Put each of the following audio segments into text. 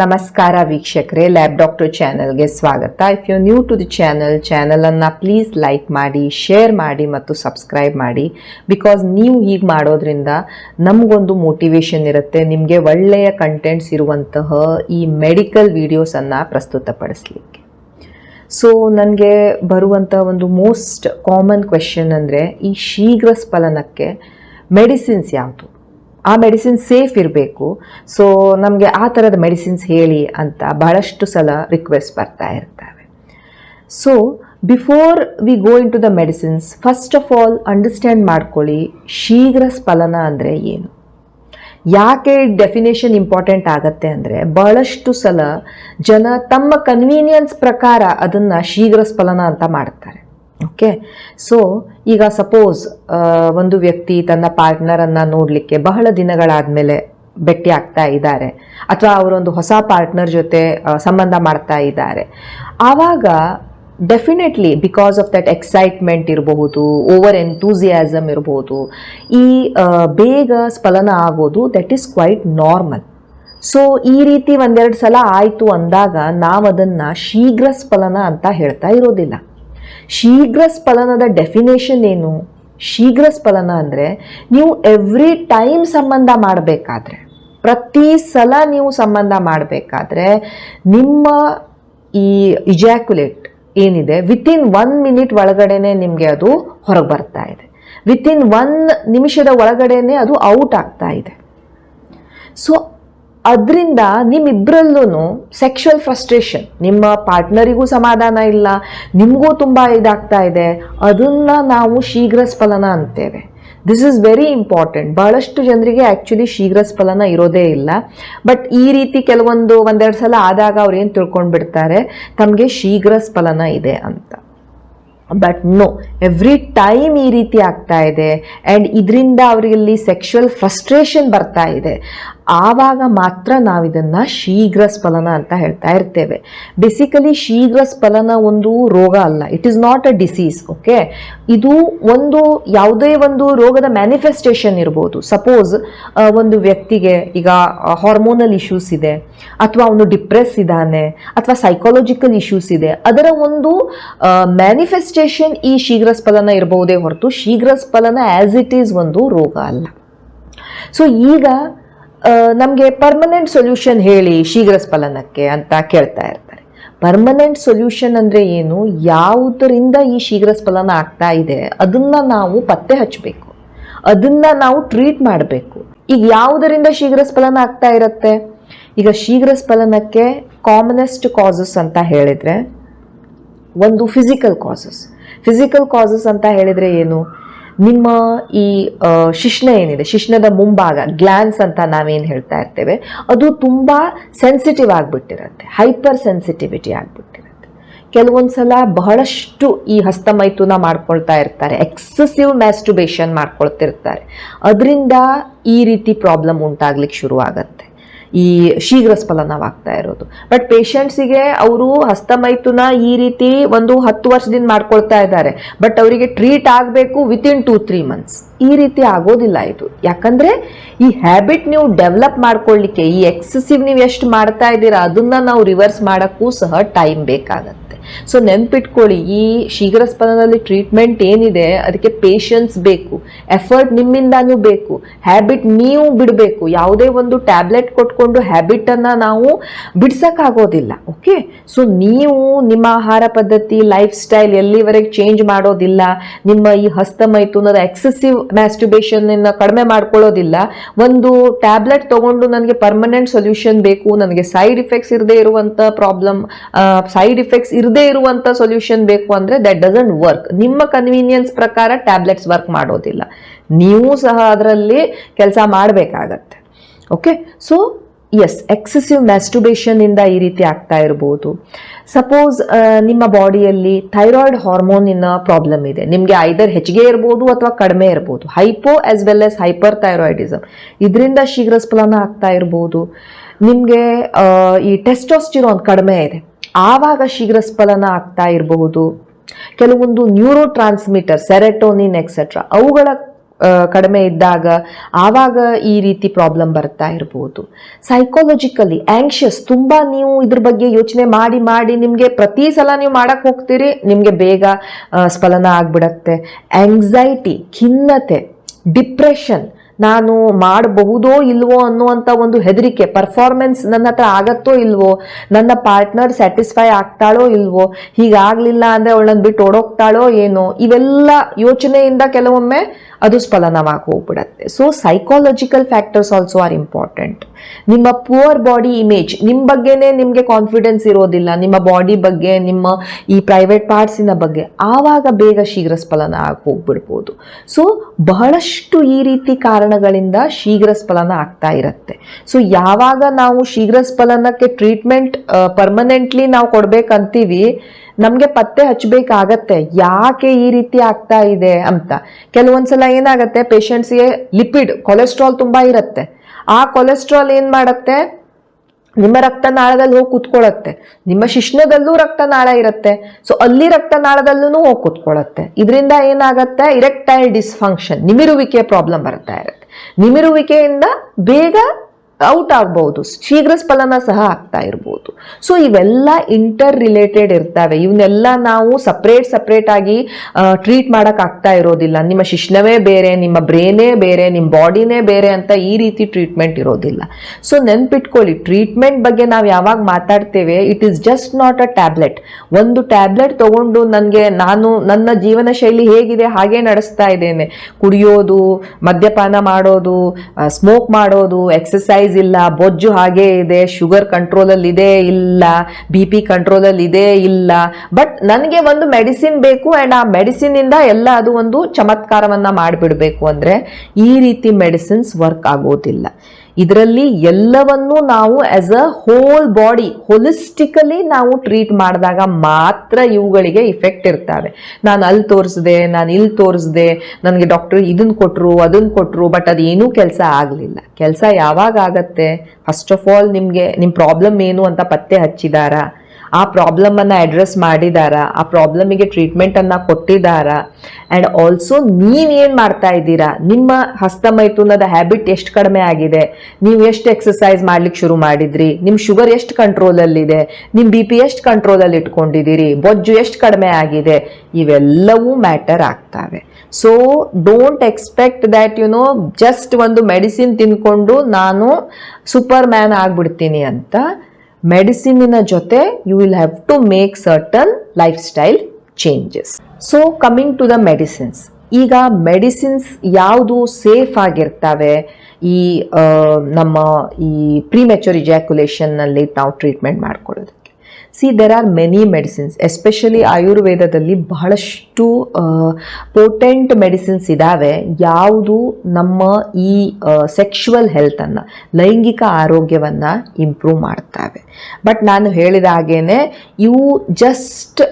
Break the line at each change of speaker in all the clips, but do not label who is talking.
ನಮಸ್ಕಾರ ವೀಕ್ಷಕರೇ lab doctor ಚಾನಲ್ಗೆ ಸ್ವಾಗತ. If you new to the channel ಚಾನಲನ್ನು ಪ್ಲೀಸ್ ಲೈಕ್ ಮಾಡಿ ಶೇರ್ ಮಾಡಿ ಮತ್ತು ಸಬ್ಸ್ಕ್ರೈಬ್ ಮಾಡಿ. ಬಿಕಾಸ್ ನೀವು ಹೀಗೆ ಮಾಡೋದ್ರಿಂದ ನಮಗೊಂದು ಮೋಟಿವೇಶನ್ ಇರುತ್ತೆ, ನಿಮಗೆ ಒಳ್ಳೆಯ ಕಂಟೆಂಟ್ಸ್ ಇರುವಂತಹ ಈ ಮೆಡಿಕಲ್ ವೀಡಿಯೋಸನ್ನು ಪ್ರಸ್ತುತಪಡಿಸಲಿಕ್ಕೆ. ಸೊ ನನಗೆ ಬರುವಂಥ ಒಂದು ಮೋಸ್ಟ್ ಕಾಮನ್ ಕ್ವೆಶನ್ ಅಂದರೆ ಈ ಶೀಘ್ರ ಸ್ಫಲನಕ್ಕೆ ಮೆಡಿಸಿನ್ಸ್ ಯಾವುದು? ಆ ಮೆಡಿಸಿನ್ ಸೇಫ್ ಇರಬೇಕು. ಸೊ ನಮಗೆ ಆ ಥರದ ಮೆಡಿಸಿನ್ಸ್ ಹೇಳಿ ಅಂತ ಬಹಳಷ್ಟು ಸಲ ರಿಕ್ವೆಸ್ಟ್ ಬರ್ತಾ ಇರ್ತವೆ. So before we go into the medicines first of all understand ಮಾಡ್ಕೊಳ್ಳಿ ಶೀಘ್ರ ಸ್ಫಲನ ಅಂದರೆ ಏನು. ಯಾಕೆ ಡೆಫಿನೇಷನ್ ಇಂಪಾರ್ಟೆಂಟ್ ಆಗತ್ತೆ ಅಂದರೆ ಬಹಳಷ್ಟು ಸಲ ಜನ ತಮ್ಮ ಕನ್ವೀನಿಯನ್ಸ್ ಪ್ರಕಾರ ಅದನ್ನು ಶೀಘ್ರ ಸ್ಫಲನ ಅಂತ ಮಾಡ್ತಾರೆ. ಓಕೆ? ಸೊ ಈಗ ಸಪೋಸ್ ಒಂದು ವ್ಯಕ್ತಿ ತನ್ನ ಪಾರ್ಟ್ನರನ್ನು ನೋಡಲಿಕ್ಕೆ ಬಹಳ ದಿನಗಳಾದಮೇಲೆ ಭೇಟಿ ಆಗ್ತಾ ಇದ್ದಾರೆ. ಅಥವಾ ಅವರೊಂದು ಹೊಸ ಪಾರ್ಟ್ನರ್ ಜೊತೆ ಸಂಬಂಧ ಮಾಡ್ತಾ ಇದ್ದಾರೆ. ಆವಾಗ definitely because of that excitement ಇರಬಹುದು ಓವರ್ ಎಂತೂಸಿಯಾಸಮ್ ಇರಬಹುದು, ಈ ಬೇಗ ಸ್ಫಲನ ಆಗೋದು that is quite normal so ಈ ರೀತಿ ಒಂದೆರಡು ಸಲ ಆಯಿತು ಅಂದಾಗ ನಾವು ಅದನ್ನು ಶೀಘ್ರ ಸ್ಫಲನ ಅಂತ ಹೇಳ್ತಾ ಇರೋದಿಲ್ಲ. ಶೀಘ್ರ ಸ್ಫಲನದ ಡೆಫಿನೇಷನ್ ಏನು? ಶೀಘ್ರ ಸ್ಫಲನ ಅಂದರೆ ನೀವು ಎವ್ರಿ ಟೈಮ್ ಸಂಬಂಧ ಮಾಡಬೇಕಾದ್ರೆ, ಪ್ರತಿ ಸಲ ನೀವು ಸಂಬಂಧ ಮಾಡಬೇಕಾದ್ರೆ ನಿಮ್ಮ ಈ ಇಜ್ಯಾಕ್ಯುಲೇಟ್ ಏನಿದೆ ವಿತಿನ್ ಒನ್ ಮಿನಿಟ್ ಒಳಗಡೆನೆ ನಿಮಗೆ ಅದು ಹೊರಗೆ ಬರ್ತಾ ಇದೆ. ವಿತಿನ್ ಒನ್ ನಿಮಿಷದ ಒಳಗಡೆನೆ ಅದು ಔಟ್ ಆಗ್ತಾ ಇದೆ. ಸೊ ಅದರಿಂದ ನಿಮ್ಮಿಬ್ಬರಲ್ಲೂ ಸೆಕ್ಷುವಲ್ ಫ್ರಸ್ಟ್ರೇಷನ್ ನಿಮ್ಮ ಪಾರ್ಟ್ನರಿಗೂ ಸಮಾಧಾನ ಇಲ್ಲ, ನಿಮಗೂ ತುಂಬ ಇದಾಗ್ತಾ ಇದೆ, ಅದನ್ನು ನಾವು ಶೀಘ್ರ ಸ್ಫಲನ ಅಂತೇವೆ. ದಿಸ್ ಇಸ್ ವೆರಿ ಇಂಪಾರ್ಟೆಂಟ್ ಬಹಳಷ್ಟು ಜನರಿಗೆ ಆ್ಯಕ್ಚುಲಿ ಶೀಘ್ರ ಸ್ಫಲನ ಇರೋದೇ ಇಲ್ಲ. ಬಟ್ ಈ ರೀತಿ ಕೆಲವೊಂದು ಒಂದೆರಡು ಸಲ ಆದಾಗ ಅವ್ರು ಏನು ತಿಳ್ಕೊಂಡು ಬಿಡ್ತಾರೆ ತಮಗೆ ಶೀಘ್ರ ಸ್ಫಲನ ಇದೆ ಅಂತ. ಬಟ್ ನೋ ಎವ್ರಿ ಟೈಮ್ ಈ ರೀತಿ ಆಗ್ತಾ ಇದೆ ಆ್ಯಂಡ್ ಇದರಿಂದ ಅವರಲ್ಲಿ ಸೆಕ್ಷುವಲ್ ಫ್ರಸ್ಟ್ರೇಷನ್ ಬರ್ತಾ ಇದೆ. ಆವಾಗ ಮಾತ್ರ ನಾವಿದನ್ನು ಶೀಘ್ರ ಸ್ಫಲನ ಅಂತ ಹೇಳ್ತಾ ಇರ್ತೇವೆ. ಬೇಸಿಕಲಿ ಶೀಘ್ರ ಸ್ಫಲನ ಒಂದು ರೋಗ ಅಲ್ಲ. It is not a disease okay ಇದು ಒಂದು, ಯಾವುದೇ ಒಂದು ರೋಗದ ಮ್ಯಾನಿಫೆಸ್ಟೇಷನ್ ಇರ್ಬೋದು. ಸಪೋಸ್ ಒಂದು ವ್ಯಕ್ತಿಗೆ ಈಗ ಹಾರ್ಮೋನಲ್ ಇಶ್ಯೂಸ್ ಇದೆ, ಅಥವಾ ಅವನು ಡಿಪ್ರೆಸ್ ಇದ್ದಾನೆ, ಅಥವಾ ಸೈಕಾಲಜಿಕಲ್ ಇಶ್ಯೂಸ್ ಇದೆ. ಅದರ ಒಂದು ಮ್ಯಾನಿಫೆಸ್ಟೇಷನ್ ಈ ಶೀಘ್ರ ಸ್ಫಲನ ಇರಬಹುದೇ ಹೊರತು ಶೀಘ್ರ ಸ್ಫಲನ ಆ್ಯಸ್ ಇಟ್ ಈಸ್ ಒಂದು ರೋಗ ಅಲ್ಲ. ಸೊ ಈಗ ನಮಗೆ ಪರ್ಮನೆಂಟ್ ಸೊಲ್ಯೂಷನ್ ಹೇಳಿ ಶೀಘ್ರ ಸ್ಫಲನಕ್ಕೆ ಅಂತ ಕೇಳ್ತಾ ಇರ್ತಾರೆ. ಪರ್ಮನೆಂಟ್ ಸೊಲ್ಯೂಷನ್ ಅಂದರೆ ಏನು? ಯಾವುದರಿಂದ ಈ ಶೀಘ್ರ ಸ್ಫಲನ ಆಗ್ತಾ ಇದೆ? ಅದನ್ನು ನಾವು ಪತ್ತೆ ಹಚ್ಚಬೇಕು. ಅದನ್ನು ನಾವು ಟ್ರೀಟ್ ಮಾಡಬೇಕು. ಈಗ ಯಾವುದರಿಂದ ಶೀಘ್ರ ಸ್ಫಲನ ಆಗ್ತಾ ಇರುತ್ತೆ? ಈಗ ಶೀಘ್ರ ಸ್ಫಲನಕ್ಕೆ ಕಾಮನೆಸ್ಟ್ ಕಾಸಸ್ ಅಂತ ಹೇಳಿದರೆ, ಒಂದು ಫಿಸಿಕಲ್ ಕಾಸಸ್ ಫಿಸಿಕಲ್ ಕಾಸಸ್ ಅಂತ ಹೇಳಿದರೆ ಏನು? ನಿಮ್ಮ ಈ ಶಿಶ್ನ ಏನಿದೆ ಶಿಶ್ನದ ಮುಂಭಾಗ ಗ್ಲ್ಯಾನ್ಸ್ ಅಂತ ನಾವೇನು ಹೇಳ್ತಾ ಇರ್ತೇವೆ, ಅದು ತುಂಬ ಸೆನ್ಸಿಟಿವ್ ಆಗಿಬಿಟ್ಟಿರುತ್ತೆ ಹೈಪರ್ ಸೆನ್ಸಿಟಿವಿಟಿ ಆಗಿಬಿಟ್ಟಿರುತ್ತೆ. ಕೆಲವೊಂದು ಸಲ ಬಹಳಷ್ಟು ಈ ಹಸ್ತಮೈಥುನ ಮಾಡ್ಕೊಳ್ತಾ ಇರ್ತಾರೆ ಎಕ್ಸಸಿವ್ ಮ್ಯಾಸ್ಟುಬೇಷನ್ ಮಾಡ್ಕೊಳ್ತಿರ್ತಾರೆ. ಅದರಿಂದ ಈ ರೀತಿ ಪ್ರಾಬ್ಲಮ್ ಉಂಟಾಗ್ಲಿಕ್ಕೆ ಶುರು ಆಗತ್ತೆ ಈ ಶೀಘ್ರ ಸ್ಫಲನವಾಗ್ತಾ ಇರೋದು. ಬಟ್ ಪೇಷಂಟ್ಸಿಗೆ ಅವರು ಹಸ್ತಮೈತುನ ಈ ರೀತಿ ಒಂದು ಹತ್ತು ವರ್ಷದಿಂದ ಮಾಡ್ಕೊಳ್ತಾ ಇದ್ದಾರೆ. ಬಟ್ ಅವರಿಗೆ ಟ್ರೀಟ್ ಆಗಬೇಕು ವಿತಿನ್ ಟೂ ತ್ರೀ ಮಂತ್ಸ್ ಈ ರೀತಿ ಆಗೋದಿಲ್ಲ ಇದು. ಯಾಕಂದರೆ ಈ ಹ್ಯಾಬಿಟ್ ನೀವು ಡೆವಲಪ್ ಮಾಡ್ಕೊಳ್ಳಿಕ್ಕೆ ಈ ಎಕ್ಸಸಿವ್ ನೀವು ಎಷ್ಟು ಮಾಡ್ತಾ ಇದ್ದೀರಾ, ಅದನ್ನ ನಾವು ರಿವರ್ಸ್ ಮಾಡೋಕ್ಕೂ ಸಹ ಟೈಮ್ ಬೇಕಾಗತ್ತೆ. ಸೊ ನೆನ್ಪಿಟ್ಕೊಳ್ಳಿ, ಈ ಶೀಘ್ರ ಸ್ಪಂದನದಲ್ಲಿ ಟ್ರೀಟ್ಮೆಂಟ್ ಏನಿದೆ, ಅದಕ್ಕೆ ಪೇಷನ್ಸ್ ಬೇಕು. ಎಫರ್ಟ್ ನಿಮ್ಮಿಂದಾನೂ ಬೇಕು. ಹ್ಯಾಬಿಟ್ ನೀವು ಬಿಡಬೇಕು. ಯಾವುದೇ ಒಂದು ಟ್ಯಾಬ್ಲೆಟ್ ಕೊಟ್ಕೊಂಡು ಹ್ಯಾಬಿಟನ್ನು ನಾವು ಬಿಡ್ಸೋಕ್ಕಾಗೋದಿಲ್ಲ ಓಕೆ ಸೊ ನೀವು ನಿಮ್ಮ ಆಹಾರ ಪದ್ಧತಿ ಲೈಫ್ ಸ್ಟೈಲ್ ಎಲ್ಲಿವರೆಗೆ ಚೇಂಜ್ ಮಾಡೋದಿಲ್ಲ, ನಿಮ್ಮ ಈ ಹಸ್ತಮೈಥುನದ ಎಕ್ಸೆಸಿವ್ ಮ್ಯಾಸ್ಟುಬೇಷನ್ ಕಡಿಮೆ ಮಾಡ್ಕೊಳ್ಳೋದಿಲ್ಲ, ಒಂದು ಟ್ಯಾಬ್ಲೆಟ್ ತಗೊಂಡು ನನಗೆ ಪರ್ಮನೆಂಟ್ ಸೊಲ್ಯೂಷನ್ ಬೇಕು, ನನಗೆ ಸೈಡ್ ಇಫೆಕ್ಟ್ಸ್ ಇರದೇ ಇರುವಂಥ ಪ್ರಾಬ್ಲಮ್ ಸೈಡ್ ಇಫೆಕ್ಟ್ಸ್ ಇರದೇ ಇರುವಂಥ ಸೊಲ್ಯೂಷನ್ ಬೇಕು ಅಂದರೆ ದಟ್ ಡಸಂಟ್ ವರ್ಕ್ ನಿಮ್ಮ ಕನ್ವೀನಿಯನ್ಸ್ ಪ್ರಕಾರ ಟ್ಯಾಬ್ಲೆಟ್ಸ್ ವರ್ಕ್ ಮಾಡೋದಿಲ್ಲ. ನೀವು ಸಹ ಅದರಲ್ಲಿ ಕೆಲಸ ಮಾಡಬೇಕಾಗತ್ತೆ ಓಕೆ ಸೊ ಎಸ್ ಎಕ್ಸೆಸಿವ್ ಮ್ಯಾಸ್ಟುಬೇಷನ್ನಿಂದ ಈ ರೀತಿ ಆಗ್ತಾ ಇರ್ಬೋದು. ಸಪೋಸ್ ನಿಮ್ಮ ಬಾಡಿಯಲ್ಲಿ ಥೈರಾಯ್ಡ್ ಹಾರ್ಮೋನಿನ ಪ್ರಾಬ್ಲಮ್ ಇದೆ. ನಿಮಗೆ ಐದರ್ ಹೆಚ್ಚಿಗೆ ಇರ್ಬೋದು ಅಥವಾ ಕಡಿಮೆ ಇರ್ಬೋದು. Hypo as well as hyperthyroidism ಇದರಿಂದ ಶೀಘ್ರ ಸ್ಫಲನ ಆಗ್ತಾ ಇರ್ಬೋದು. ನಿಮಗೆ ಈ ಟೆಸ್ಟೋಸ್ಟಿರೋನ್ ಕಡಿಮೆ ಇದೆ. ಆವಾಗ ಶೀಘ್ರ ಸ್ಫಲನ ಆಗ್ತಾ ಇರಬಹುದು ಕೆಲವೊಂದು ನ್ಯೂರೋ ಟ್ರಾನ್ಸ್ಮಿಟರ್ ಸೆರೆಟೋನಿನ್ ಎಕ್ಸೆಟ್ರಾ ಅವುಗಳ ಕಡಿಮೆ ಇದ್ದಾಗ ಆವಾಗ ಈ ರೀತಿ ಪ್ರಾಬ್ಲಮ್ ಬರ್ತಾ ಇರ್ಬೋದು. ಸೈಕಾಲಜಿಕಲಿ ಆಂಕ್ಷಿಯಸ್ ತುಂಬ ನೀವು ಇದ್ರ ಬಗ್ಗೆ ಯೋಚನೆ ಮಾಡಿ ಮಾಡಿ ನಿಮಗೆ ಪ್ರತಿ ಸಲ ನೀವು ಮಾಡಕ್ಕೆ ಹೋಗ್ತೀರಿ, ನಿಮಗೆ ಬೇಗ ಸ್ಫಲನ ಆಗಿಬಿಡತ್ತೆ. ಆಂಗ್ಸೈಟಿ ಖಿನ್ನತೆ ಡಿಪ್ರೆಷನ್ ನಾನು ಮಾಡಬಹುದೋ ಇಲ್ವೋ ಅನ್ನುವಂಥ ಒಂದು ಹೆದರಿಕೆ ಪರ್ಫಾರ್ಮೆನ್ಸ್ ನನ್ನ ಹತ್ರ ಆಗತ್ತೋ ಇಲ್ವೋ, ನನ್ನ ಪಾರ್ಟ್ನರ್ ಸ್ಯಾಟಿಸ್ಫೈ ಆಗ್ತಾಳೋ ಇಲ್ವೋ, ಹೀಗಾಗಲಿಲ್ಲ ಅಂದ್ರೆ ಅವಳನ್ನು ಬಿಟ್ಟು ಓಡೋಗ್ತಾಳೋ ಏನೋ, ಇವೆಲ್ಲ ಯೋಚನೆಯಿಂದ ಕೆಲವೊಮ್ಮೆ ಅದು ಸ್ಫಲನವಾಗಿ ಹೋಗ್ಬಿಡತ್ತೆ so psychological factors also are important ನಿಮ್ಮ ಪುವರ್ ಬಾಡಿ ಇಮೇಜ್ ನಿಮ್ಮ ಬಗ್ಗೆನೇ ನಿಮಗೆ ಕಾನ್ಫಿಡೆನ್ಸ್ ಇರೋದಿಲ್ಲ, ನಿಮ್ಮ ಬಾಡಿ ಬಗ್ಗೆ, ನಿಮ್ಮ ಈ ಪ್ರೈವೇಟ್ ಪಾರ್ಟ್ಸಿನ ಬಗ್ಗೆ, ಆವಾಗ ಬೇಗ ಶೀಘ್ರ ಸ್ಫಲನ ಆಗಿ ಹೋಗ್ಬಿಡ್ಬೋದು ಸೊ ಬಹಳಷ್ಟು ಈ ರೀತಿ ಕಾರಣಗಳಿಂದ ಶೀಘ್ರ ಸ್ಫಲನ ಆಗ್ತಾ ಇರುತ್ತೆ. ಸೊ ಯಾವಾಗ ನಾವು ಶೀಘ್ರ ಸ್ಫಲನಕ್ಕೆ ಟ್ರೀಟ್ಮೆಂಟ್ ಪರ್ಮನೆಂಟ್ಲಿ ನಾವು ಕೊಡ್ಬೇಕಂತೀವಿ, ನಮಗೆ ಪತ್ತೆ ಹಚ್ಚಬೇಕಾಗತ್ತೆ ಯಾಕೆ ಈ ರೀತಿ ಆಗ್ತಾ ಇದೆ ಅಂತ. ಕೆಲವೊಂದ್ಸಲ ಏನಾಗುತ್ತೆ ಪೇಷಂಟ್ಸ್ಗೆ ಲಿಪಿಡ್ ಕೊಲೆಸ್ಟ್ರಾಲ್ ತುಂಬಾ ಇರುತ್ತೆ. ಆ ಕೊಲೆಸ್ಟ್ರಾಲ್ ಏನು ಮಾಡತ್ತೆ? ನಿಮ್ಮ ರಕ್ತನಾಳದಲ್ಲಿ ಹೋಗಿ ಕುತ್ಕೊಳ್ಳುತ್ತೆ ನಿಮ್ಮ ಶಿಶ್ನದಲ್ಲೂ ರಕ್ತನಾಳ ಇರುತ್ತೆ. ಸೊ ಅಲ್ಲಿ ರಕ್ತನಾಳದಲ್ಲೂ ಹೋಗಿ ಕುತ್ಕೊಳ್ಳುತ್ತೆ ಇದರಿಂದ ಏನಾಗುತ್ತೆ? ಇರೆಕ್ಟೈಲ್ ಡಿಸ್ಫಂಕ್ಷನ್ ನಿಮಿರುವಿಕೆ ಪ್ರಾಬ್ಲಮ್ ಬರ್ತಾ ಇರುತ್ತೆ. ನಿಮಿರುವಿಕೆಯಿಂದ ಬೇಗ ಔಟ್ ಆಗ್ಬಹುದು, ಶೀಘ್ರ ಸ್ಫಲನ ಸಹ ಆಗ್ತಾ ಇರ್ಬೋದು. ಸೊ ಇವೆಲ್ಲ ಇಂಟರ್ ರಿಲೇಟೆಡ್ ಇರ್ತವೆ. ಇವನ್ನೆಲ್ಲ ನಾವು ಸಪ್ರೇಟ್ ಸಪ್ರೇಟ್ ಆಗಿ ಟ್ರೀಟ್ ಮಾಡಕ್ ಆಗ್ತಾ ಇರೋದಿಲ್ಲ. ನಿಮ್ಮ ಶಿಶ್ನವೇ ಬೇರೆ, ನಿಮ್ಮ ಬ್ರೇನೇ ಬೇರೆ, ನಿಮ್ಮ ಬಾಡಿನೇ ಬೇರೆ ಅಂತ ಈ ರೀತಿ ಟ್ರೀಟ್ಮೆಂಟ್ ಇರೋದಿಲ್ಲ. ಸೊ ನೆನ್ಪಿಟ್ಕೊಳ್ಳಿ ಟ್ರೀಟ್ಮೆಂಟ್ ಬಗ್ಗೆ ನಾವು ಯಾವಾಗ ಮಾತಾಡ್ತೇವೆ it is just not a tablet ಒಂದು ಟ್ಯಾಬ್ಲೆಟ್ ತಗೊಂಡು ನನಗೆ ನಾನು, ನನ್ನ ಜೀವನ ಶೈಲಿ ಹೇಗಿದೆ, ಹಾಗೆ ನಡೆಸ್ತಾ ಇದ್ದೇನೆ. ಕುಡಿಯೋದು, ಮದ್ಯಪಾನ ಮಾಡೋದು ಸ್ಮೋಕ್ ಮಾಡೋದು ಎಕ್ಸಸೈಸ್ ಇಲ್ಲ, ಬೊಜ್ಜು ಹಾಗೇ ಇದೆ ಶುಗರ್ ಕಂಟ್ರೋಲಲ್ಲಿ ಇದೆ ಇಲ್ಲ ಬಿ ಪಿ ಕಂಟ್ರೋಲಲ್ಲಿ ಇದೆ ಇಲ್ಲ. ಬಟ್ ನನಗೆ ಒಂದು ಮೆಡಿಸಿನ್ ಬೇಕು ಆ್ಯಂಡ್ ಆ ಮೆಡಿಸಿನಿಂದ ಎಲ್ಲ ಅದು ಒಂದು ಚಮತ್ಕಾರವನ್ನ ಮಾಡಿಬಿಡಬೇಕು ಅಂದರೆ ಈ ರೀತಿ ಮೆಡಿಸಿನ್ಸ್ ವರ್ಕ್ ಆಗೋದಿಲ್ಲ. ಇದರಲ್ಲಿ ಎಲ್ಲವನ್ನೂ ನಾವು as a whole body holistically ನಾವು ಟ್ರೀಟ್ ಮಾಡಿದಾಗ ಮಾತ್ರ ಇವುಗಳಿಗೆ ಇಫೆಕ್ಟ್ ಇರ್ತವೆ. ನಾನು ಅಲ್ಲಿ ತೋರಿಸಿದೆ, ನಾನು ಇಲ್ಲಿ ತೋರಿಸಿದೆ, ನನಗೆ ಡಾಕ್ಟರ್ ಇದನ್ನ ಕೊಟ್ಟರು ಅದನ್ನ ಕೊಟ್ಟರು ಬಟ್ ಅದೇನೂ ಕೆಲಸ ಆಗಲಿಲ್ಲ. ಕೆಲಸ ಯಾವಾಗ ಆಗತ್ತೆ? ಫಸ್ಟ್ ಆಫ್ ಆಲ್ ನಿಮಗೆ ನಿಮ್ಮ ಪ್ರಾಬ್ಲಮ್ ಏನು ಅಂತ ಪತ್ತೆ ಹಚ್ಚಿದಾರಾ? ಆ ಪ್ರಾಬ್ಲಮನ್ನು ಅಡ್ರೆಸ್ ಮಾಡಿದಾರಾ? ಆ ಪ್ರಾಬ್ಲಮಿಗೆ ಟ್ರೀಟ್ಮೆಂಟನ್ನು ಕೊಟ್ಟಿದ್ದಾರ ಅಂಡ್ ಆಲ್ಸೋ ನೀವೇನು ಮಾಡ್ತಾ ಇದ್ದೀರಾ? ನಿಮ್ಮ ಹಸ್ತಮೈಥುನದ ಹ್ಯಾಬಿಟ್ ಎಷ್ಟು ಕಡಿಮೆ ಆಗಿದೆ? ನೀವು ಎಷ್ಟು ಎಕ್ಸಸೈಸ್ ಮಾಡ್ಲಿಕ್ಕೆ ಶುರು ಮಾಡಿದ್ರಿ? ನಿಮ್ಮ ಶುಗರ್ ಎಷ್ಟು ಕಂಟ್ರೋಲಲ್ಲಿದೆ ನಿಮ್ಮ ಬಿ ಪಿ ಎಷ್ಟು ಕಂಟ್ರೋಲಲ್ಲಿ ಇಟ್ಕೊಂಡಿದ್ದೀರಿ? ಬೊಜ್ಜು ಎಷ್ಟು ಕಡಿಮೆ ಆಗಿದೆ? ಇವೆಲ್ಲವೂ ಮ್ಯಾಟರ್ ಆಗ್ತವೆ. So don't expect that you know just ಒಂದು ಮೆಡಿಸಿನ್ ತಿನ್ಕೊಂಡು ನಾನು ಸೂಪರ್ ಮ್ಯಾನ್ ಆಗಿಬಿಡ್ತೀನಿ ಅಂತ ಮೆಡಿಸಿನಿನ ಜೊತೆ you will have to make certain lifestyle changes so coming to the medicines ಈಗ ಮೆಡಿಸಿನ್ಸ್ ಯಾವುದು ಸೇಫ್ ಆಗಿರ್ತವೆ? ಈ ನಮ್ಮ ಈ ಪ್ರಿಮೆಚೂರ್ ಇಜಾಕ್ಯುಲೇಷನ್ನಲ್ಲಿ ನಾವು ಟ್ರೀಟ್ಮೆಂಟ್ ಮಾಡ್ಕೊಳ್ಳೋದಕ್ಕೆ see there are many medicines especially ಆಯುರ್ವೇದದಲ್ಲಿ ಬಹಳಷ್ಟು ಪೋಟೆಂಟ್ ಮೆಡಿಸಿನ್ಸ್ ಇದ್ದಾವೆ ಯಾವುದು ನಮ್ಮ ಈ ಸೆಕ್ಷುವಲ್ ಹೆಲ್ತನ್ನು ಲೈಂಗಿಕ ಆರೋಗ್ಯವನ್ನು ಇಂಪ್ರೂವ್ ಮಾಡ್ತವೆ. ಬಟ್ ನಾನು ಹೇಳಿದ ಹಾಗೇನೆ, ಇವು ಜಸ್ಟ್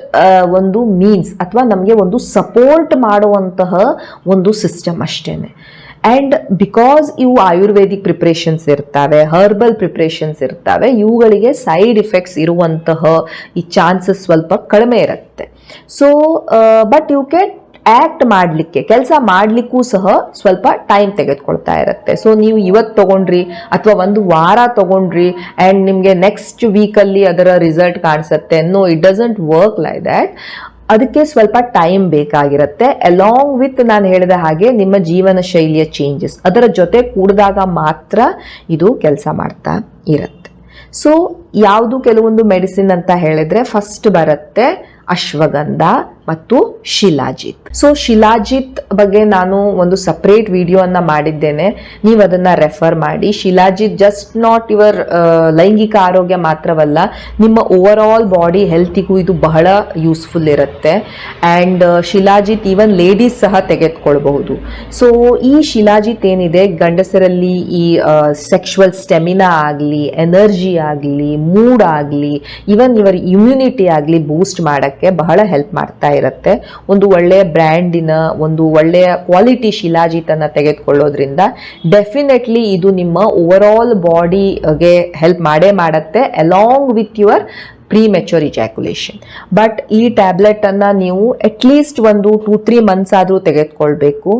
ಒಂದು ಮೀನ್ಸ್ ಅಥವಾ ನಮಗೆ ಒಂದು ಸಪೋರ್ಟ್ ಮಾಡುವಂತಹ ಒಂದು ಸಿಸ್ಟಮ್ ಅಷ್ಟೇನೆ. ಆ್ಯಂಡ್ ಬಿಕಾಸ್ ಇವು ಆಯುರ್ವೇದಿಕ್ ಪ್ರಿಪ್ರೇಷನ್ಸ್ ಇರ್ತವೆ ಹರ್ಬಲ್ ಪ್ರಿಪ್ರೇಷನ್ಸ್ ಇರ್ತವೆ, ಇವುಗಳಿಗೆ ಸೈಡ್ ಇಫೆಕ್ಟ್ಸ್ ಇರುವಂತಹ ಈ ಚಾನ್ಸಸ್ ಸ್ವಲ್ಪ ಕಡಿಮೆ ಇರುತ್ತೆ. ಸೊ ಬಟ್ ಇವಕ್ಕೆ ಆ್ಯಕ್ಟ್ ಮಾಡಲಿಕ್ಕೆ, ಕೆಲಸ ಮಾಡಲಿಕ್ಕೂ ಸಹ ಸ್ವಲ್ಪ ಟೈಮ್ ತೆಗೆದುಕೊಳ್ತಾ ಇರುತ್ತೆ. ಸೊ ನೀವು ಇವತ್ತು ತೊಗೊಂಡ್ರಿ ಅಥವಾ ಒಂದು ವಾರ ತೊಗೊಂಡ್ರಿ ಆ್ಯಂಡ್ ನಿಮಗೆ ನೆಕ್ಸ್ಟ್ ವೀಕಲ್ಲಿ ಅದರ ರಿಸಲ್ಟ್ ಕಾಣಿಸುತ್ತೆ no it doesn't work like that ಅದಕ್ಕೆ ಸ್ವಲ್ಪ ಟೈಮ್ ಬೇಕಾಗಿರುತ್ತೆ. ಅಲಾಂಗ್ ವಿತ್ ನಾನು ಹೇಳಿದ ಹಾಗೆ ನಿಮ್ಮ ಜೀವನ ಶೈಲಿಯ ಚೇಂಜಸ್ ಅದರ ಜೊತೆ ಕೂಡಿದಾಗ ಮಾತ್ರ ಇದು ಕೆಲಸ ಮಾಡ್ತಾ ಇರುತ್ತೆ. ಸೊ ಯಾವುದು ಕೆಲವೊಂದು ಮೆಡಿಸಿನ್ ಅಂತ ಹೇಳಿದ್ರೆ ಫಸ್ಟ್ ಬರುತ್ತೆ ಅಶ್ವಗಂಧ ಮತ್ತು ಶಿಲಾಜಿತ್. ಸೊ ಶಿಲಾಜಿತ್ ಬಗ್ಗೆ ನಾನು ಒಂದು ಸಪ್ರೇಟ್ ವಿಡಿಯೋನ ಮಾಡಿದ್ದೇನೆ. ನೀವು ಅದನ್ನ ರೆಫರ್ ಮಾಡಿ. ಶಿಲಾಜಿತ್ ಜಸ್ಟ್ ನಾಟ್ ಯುವರ್ ಲೈಂಗಿಕ ಆರೋಗ್ಯ ಮಾತ್ರವಲ್ಲ, ನಿಮ್ಮ ಓವರ್ ಆಲ್ ಬಾಡಿ ಹೆಲ್ತಿಗೂ ಇದು ಬಹಳ ಯೂಸ್ಫುಲ್ ಇರುತ್ತೆ. ಆ್ಯಂಡ್ ಶಿಲಾಜಿತ್ ಈವನ್ ಲೇಡೀಸ್ ಸಹ ತೆಗೆದುಕೊಳ್ಬಹುದು. ಸೊ ಈ ಶಿಲಾಜಿತ್ ಏನಿದೆ, ಗಂಡಸರಲ್ಲಿ ಈ ಸೆಕ್ಷುವಲ್ ಸ್ಟೆಮಿನಾ ಆಗಲಿ ಎನರ್ಜಿ ಆಗಲಿ ಮೂಡ್ ಆಗಲಿ ಈವನ್ ಇವರ ಇಮ್ಯುನಿಟಿ ಆಗಲಿ ಬೂಸ್ಟ್ ಮಾಡೋಕ್ಕೆ ಬಹಳ ಹೆಲ್ಪ್ ಮಾಡ್ತಾ ಇರುತ್ತೆ. ಒಂದು ಒಳ್ಳೆಯ ಬ್ರ್ಯಾಂಡಿನ, ಒಂದು ಒಳ್ಳೆಯ ಕ್ವಾಲಿಟಿ ಶಿಲಾಜಿತನ ತೆಗೆದುಕೊಳ್ಳೋದ್ರಿಂದ ಡೆಫಿನೆಟ್ಲಿ ಇದು ನಿಮ್ಮ ಓವರ್ ಆಲ್ ಬಾಡಿಗೆ ಹೆಲ್ಪ್ ಮಾಡೇ ಮಾಡುತ್ತೆ along with your premature ejaculation but ಈ ಟ್ಯಾಬ್ಲೆಟನ್ನು ನೀವು ಅಟ್ಲೀಸ್ಟ್ ಒಂದು ಟೂ ತ್ರೀ ಮಂತ್ಸ್ ಆದರೂ ತೆಗೆದುಕೊಳ್ಬೇಕು.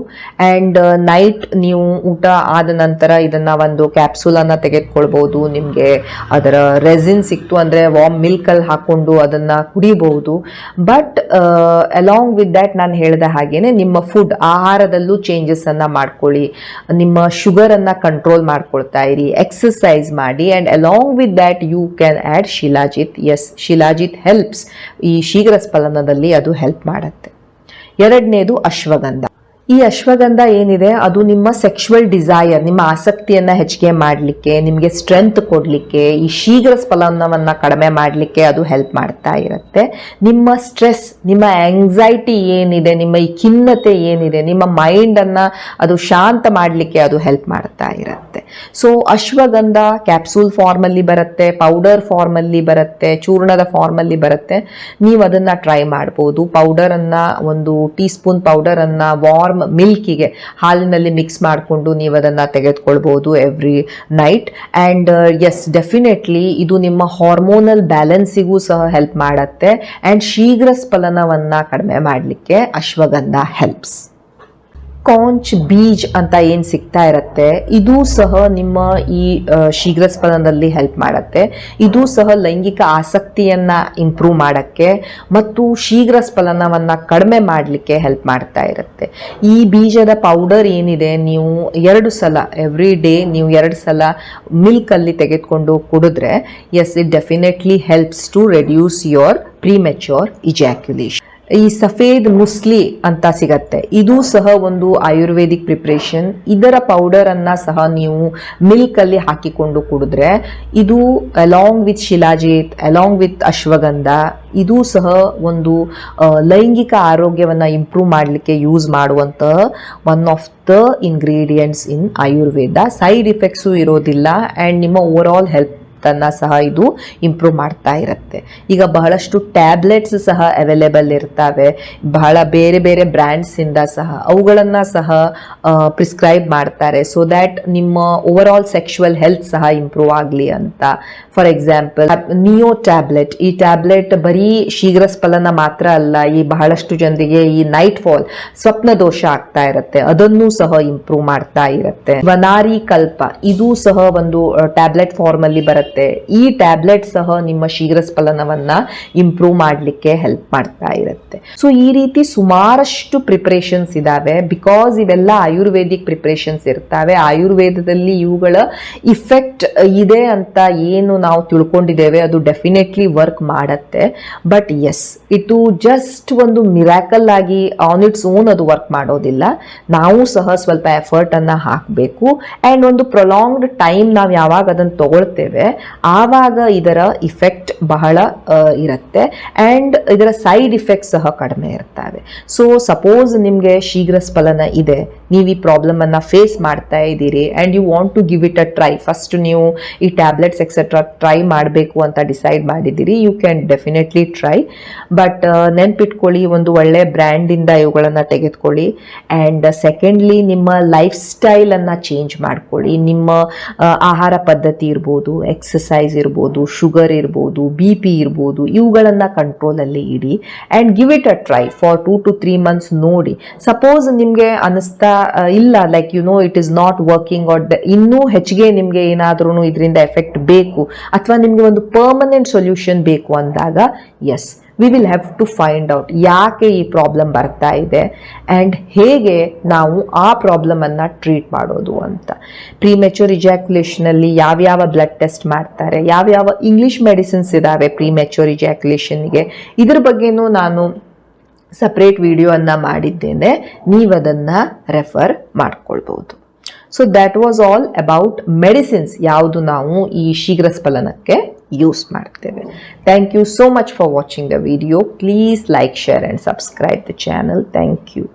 ಆ್ಯಂಡ್ ನೈಟ್ ನೀವು ಊಟ ಆದ ನಂತರ ಇದನ್ನು ಒಂದು ಕ್ಯಾಪ್ಸೂಲನ್ನು ತೆಗೆದುಕೊಳ್ಬೋದು. ನಿಮಗೆ ಅದರ ರೆಸಿನ್ ಸಿಕ್ತು ಅಂದರೆ ವಾಮ್ ಮಿಲ್ಕಲ್ಲಿ ಹಾಕ್ಕೊಂಡು ಅದನ್ನು ಕುಡಿಬಹುದು ಬಟ್ ಅಲಾಂಗ್ ವಿತ್ ದ್ಯಾಟ್ ನಾನು ಹೇಳಿದ ಹಾಗೇನೆ ನಿಮ್ಮ ಫುಡ್ ಆಹಾರದಲ್ಲೂ ಚೇಂಜಸನ್ನು ಮಾಡ್ಕೊಳ್ಳಿ. ನಿಮ್ಮ ಶುಗರನ್ನು ಕಂಟ್ರೋಲ್ ಮಾಡ್ಕೊಳ್ತಾ ಇರಿ. ಎಕ್ಸಸೈಸ್ ಮಾಡಿ. And along with that you can add shilajit yes shilajit helps ಈ ಶೀಘ್ರ ಸ್ಫಲನದಲ್ಲಿ ಅದು ಹೆಲ್ಪ್ ಮಾಡುತ್ತೆ. ಎರಡನೇದು ಅಶ್ವಗಂಧ. ಈ ಅಶ್ವಗಂಧ ಏನಿದೆ? ಅದು ನಿಮ್ಮ ಸೆಕ್ಷುವಲ್ ಡಿಸೈರ್ ನಿಮ್ಮ ಆಸಕ್ತಿಯನ್ನ ಹೆಚ್ಚಿಗೆ ಮಾಡಲಿಕ್ಕೆ, ನಿಮಗೆ ಸ್ಟ್ರೆಂತ್ ಕೊಡಲಿಕ್ಕೆ, ಈ ಶೀಘ್ರ ಸ್ಫಲನವನ್ನು ಕಡಿಮೆ ಮಾಡಲಿಕ್ಕೆ ಅದು ಹೆಲ್ಪ್ ಮಾಡ್ತಾ ಇರುತ್ತೆ. ನಿಮ್ಮ ಸ್ಟ್ರೆಸ್ ನಿಮ್ಮ ಆಂಗ್ಸೈಟಿ ಏನಿದೆ, ನಿಮ್ಮ ಈ ಖಿನ್ನತೆ ಏನಿದೆ, ನಿಮ್ಮ ಮೈಂಡನ್ನು ಅದು ಶಾಂತ ಮಾಡಲಿಕ್ಕೆ ಅದು ಹೆಲ್ಪ್ ಮಾಡ್ತಾ ಇರುತ್ತೆ. ಸೊ ಅಶ್ವಗಂಧ ಕ್ಯಾಪ್ಸೂಲ್ ಫಾರ್ಮಲ್ಲಿ ಬರುತ್ತೆ ಪೌಡರ್ ಫಾರ್ಮಲ್ಲಿ ಬರುತ್ತೆ, ಚೂರ್ಣದ ಫಾರ್ಮಲ್ಲಿ ಬರುತ್ತೆ. ನೀವು ಅದನ್ನು ಟ್ರೈ ಮಾಡ್ಬೋದು. ಪೌಡರನ್ನು ಒಂದು ಟೀ ಸ್ಪೂನ್ ಪೌಡರನ್ನು ವಾರ್ಮ್ ಮಿಲ್ಕಿಗೆ ಹಾಲಿನಲ್ಲಿ ಮಿಕ್ಸ್ ಮಾಡಿಕೊಂಡು ನೀವು ಅದನ್ನು ತೆಗೆದುಕೊಳ್ಬೋದು every night and yes definitely ಇದು ನಿಮ್ಮ ಹಾರ್ಮೋನಲ್ ಬ್ಯಾಲೆನ್ಸಿಗೂ ಸಹ ಹೆಲ್ಪ್ ಮಾಡುತ್ತೆ. ಆ್ಯಂಡ್ ಶೀಘ್ರ ಸ್ಫಲನವನ್ನು ಕಡಿಮೆ ಮಾಡಲಿಕ್ಕೆ ಅಶ್ವಗಂಧ ಹೆಲ್ಪ್ಸ್ ಕಾಂಚ್ ಬೀಜ್ ಅಂತ ಏನು ಸಿಗ್ತಾ ಇರುತ್ತೆ, ಇದು ಸಹ ನಿಮ್ಮ ಈ ಶೀಘ್ರ ಸ್ಪಂದನದಲ್ಲಿ ಹೆಲ್ಪ್ ಮಾಡುತ್ತೆ. ಇದು ಸಹ ಲೈಂಗಿಕ ಆಸಕ್ತಿಯನ್ನ ಇಂಪ್ರೂವ್ ಮಾಡೋಕ್ಕೆ ಮತ್ತು ಶೀಘ್ರ ಸ್ಫಲನವನ್ನು ಕಡಿಮೆ ಮಾಡಲಿಕ್ಕೆ ಹೆಲ್ಪ್ ಮಾಡ್ತಾ ಇರುತ್ತೆ. ಈ ಬೀಜದ ಪೌಡರ್ ಏನಿದೆ, ನೀವು ಎರಡು ಸಲ ಎವ್ರಿ ಡೇ ನೀವು ಎರಡು ಸಲ ಮಿಲ್ಕಲ್ಲಿ ತೆಗೆದುಕೊಂಡು ಕುಡಿದ್ರೆ yes it definitely helps to reduce your premature ejaculation ಈ ಸಫೇದ್ ಮುಸ್ಲಿ ಅಂತ ಸಿಗತ್ತೆ. ಇದು ಸಹ ಒಂದು ಆಯುರ್ವೇದಿಕ್ ಪ್ರಿಪ್ರೇಷನ್. ಇದರ ಪೌಡರ್ ಅನ್ನ ಸಹ ನೀವು ಮಿಲ್ಕ್ ಅಲ್ಲಿ ಹಾಕಿಕೊಂಡು ಕುಡಿದ್ರೆ ಇದು along with shilajit along with ashwagandha, ಇದು ಸಹ ಒಂದು ಲೈಂಗಿಕ ಆರೋಗ್ಯವನ್ನ ಇಂಪ್ರೂವ್ ಮಾಡಲಿಕ್ಕೆ ಯೂಸ್ ಮಾಡುವಂತಹ one of the ingredients in Ayurveda. Side effects ಇರೋದಿಲ್ಲ. ಆ್ಯಂಡ್ ನಿಮ್ಮ ಓವರ್ ಆಲ್ ಹೆಲ್ತ್ ಅನ್ನ ಸಹ ಇದು ಇಂಪ್ರೂವ್ ಮಾಡ್ತಾ ಇರುತ್ತೆ. ಈಗ ಬಹಳಷ್ಟು ಟ್ಯಾಬ್ಲೆಟ್ಸ್ ಸಹ ಅವೈಲೇಬಲ್ ಇರ್ತವೆ. ಬಹಳ ಬೇರೆ ಬೇರೆ ಬ್ರ್ಯಾಂಡ್ಸಿಂದ ಸಹ ಅವುಗಳನ್ನು ಸಹ ಪ್ರಿಸ್ಕ್ರೈಬ್ ಮಾಡ್ತಾರೆ. ಸೊ ದ್ಯಾಟ್ ನಿಮ್ಮ ಓವರ್ ಆಲ್ ಸೆಕ್ಷುವಲ್ ಹೆಲ್ತ್ ಸಹ ಇಂಪ್ರೂವ್ ಆಗಲಿ ಅಂತ. ಫಾರ್ ಎಕ್ಸಾಂಪಲ್ ನಿಯೋ ಟ್ಯಾಬ್ಲೆಟ್ ಈ ಟ್ಯಾಬ್ಲೆಟ್ ಬರೀ ಶೀಘ್ರ ಸ್ಫಲನ ಮಾತ್ರ ಅಲ್ಲ, ಈ ಬಹಳಷ್ಟು ಜನರಿಗೆ ಈ ನೈಟ್ ಫಾಲ್ ಸ್ವಪ್ನ ದೋಷ ಆಗ್ತಾ ಇರುತ್ತೆ. ಅದನ್ನು ಸಹ ಇಂಪ್ರೂವ್ ಮಾಡ್ತಾ ಇರುತ್ತೆ. ವನಾರಿ ಕಲ್ಪ ಇದು ಸಹ ಒಂದು ಟ್ಯಾಬ್ಲೆಟ್ ಫಾರ್ಮ್ ಅಲ್ಲಿ ಬರುತ್ತೆ. ಈ ಟ್ಯಾಬ್ಲೆಟ್ ಸಹ ನಿಮ್ಮ ಶೀಘ್ರ ಸ್ಫಲನವನ್ನ ಇಂಪ್ರೂವ್ ಮಾಡಲಿಕ್ಕೆ ಹೆಲ್ಪ್ ಮಾಡ್ತಾ ಇರುತ್ತೆ. ಸೊ ಈ ರೀತಿ ಸುಮಾರಷ್ಟು ಪ್ರಿಪ್ರೇಷನ್ಸ್ ಇದಾವೆ. ಬಿಕಾಸ್ ಇವೆಲ್ಲ ಆಯುರ್ವೇದಿಕ್ ಪ್ರಿಪ್ರೇಷನ್ಸ್ ಇರ್ತಾವೆ. ಆಯುರ್ವೇದದಲ್ಲಿ ಇವುಗಳ ಇಫೆಕ್ಟ್ ಇದೆ ಅಂತ ಏನು ನಾವು ತಿಳ್ಕೊಂಡಿದ್ದೇವೆ. ಅದು ಡೆಫಿನೆಟ್ಲಿ ವರ್ಕ್ ಮಾಡತ್ತೆ. ಬಟ್ ಎಸ್ ಇದು ಜಸ್ಟ್ ಒಂದು ಮಿರಾಕಲ್ ಆಗಿ ಆನ್ ಇಟ್ಸ್ ಓನ್ ಅದು ವರ್ಕ್ ಮಾಡೋದಿಲ್ಲ. ನಾವು ಸಹ ಸ್ವಲ್ಪ ಎಫರ್ಟ್ ಅನ್ನ ಹಾಕಬೇಕು. ಅಂಡ್ ಒಂದು ಪ್ರೊಲಾಂಗ್ಡ್ ಟೈಮ್ ನಾವು ಯಾವಾಗ ಅದನ್ನು ತಗೊಳ್ತೇವೆ ಆವಾಗ ಇದರ ಇಫೆಕ್ಟ್ ಬಹಳ ಇರುತ್ತೆ. ಆ್ಯಂಡ್ ಇದರ ಸೈಡ್ ಇಫೆಕ್ಟ್ ಸಹ ಕಡಿಮೆ ಇರ್ತವೆ. ಸೊ ಸಪೋಸ್ ನಿಮಗೆ ಶೀಘ್ರ ಸ್ಫಲನ ಇದೆ. ನೀವು ಈ ಪ್ರಾಬ್ಲಮನ್ನು ಫೇಸ್ ಮಾಡ್ತಾ ಇದ್ದೀರಿ and you want to give it a try first ನೀವು ಈ ಟ್ಯಾಬ್ಲೆಟ್ಸ್ ಎಕ್ಸೆಟ್ರಾ ಟ್ರೈ ಮಾಡಬೇಕು ಅಂತ ಡಿಸೈಡ್ ಮಾಡಿದ್ದೀರಿ. You can definitely try but ನೆನ್ಪಿಟ್ಕೊಳ್ಳಿ, ಒಂದು ಒಳ್ಳೆ ಬ್ರ್ಯಾಂಡಿಂದ ಇವುಗಳನ್ನು ತೆಗೆದುಕೊಳ್ಳಿ. ಆ್ಯಂಡ್ ಸೆಕೆಂಡ್ಲಿ ನಿಮ್ಮ ಲೈಫ್ ಸ್ಟೈಲನ್ನು ಚೇಂಜ್ ಮಾಡ್ಕೊಳ್ಳಿ. ನಿಮ್ಮ ಆಹಾರ ಪದ್ಧತಿ ಇರ್ಬೋದು ಎಕ್ಸಸೈಸ್ ಇರ್ಬೋದು ಶುಗರ್ ಇರ್ಬೋದು ಬಿ ಪಿ ಇರ್ಬೋದು, ಇವುಗಳನ್ನು ಕಂಟ್ರೋಲಲ್ಲಿ ಇಡಿ. And give it a try for two to three months ನೋಡಿ. ಸಪೋಸ್ ನಿಮಗೆ ಅನಿಸ್ತಾ ಇಲ್ಲ like you know it is not working or ಇನ್ನೂ ಹೆಚ್ಚಿಗೆ ನಿಮಗೆ ಏನಾದ್ರೂ ಇದರಿಂದ ಎಫೆಕ್ಟ್ ಬೇಕು ಅಥವಾ ನಿಮಗೆ ಒಂದು ಪರ್ಮನೆಂಟ್ ಸೊಲ್ಯೂಷನ್ ಬೇಕು ಅಂದಾಗ yes we will have to find out ಯಾಕೆ ಈ ಪ್ರಾಬ್ಲಮ್ ಬರ್ತಾ ಇದೆ ಆ್ಯಂಡ್ ಹೇಗೆ ನಾವು ಆ ಪ್ರಾಬ್ಲಮನ್ನು ಟ್ರೀಟ್ ಮಾಡೋದು ಅಂತ. ಪ್ರಿಮೆಚೂರ್ ಇಜಾಕ್ಯುಲೇಷನಲ್ಲಿ ಯಾವ್ಯಾವ ಬ್ಲಡ್ ಟೆಸ್ಟ್ ಮಾಡ್ತಾರೆ, ಯಾವ್ಯಾವ ಇಂಗ್ಲೀಷ್ ಮೆಡಿಸಿನ್ಸ್ ಇದ್ದಾವೆ ಪ್ರಿಮೆಚೂರ್ ಇಜಾಕ್ಯುಲೇಷನ್ಗೆ ಇದ್ರ ಬಗ್ಗೆನೂ ನಾನು ಸಪ್ರೇಟ್ ವಿಡಿಯೋವನ್ನು ಮಾಡಿದ್ದೇನೆ. ನೀವು ಅದನ್ನು ರೆಫರ್ ಮಾಡ್ಕೊಳ್ಬೋದು. So that was all about medicines ಯಾವುದು ನಾವು ಈ ಶೀಘ್ರ ಸ್ಫಲನಕ್ಕೆ ಯೂಸ್ ಮಾಡ್ತೇವೆ. Thank you so much for watching the video please like share and subscribe the channel thank you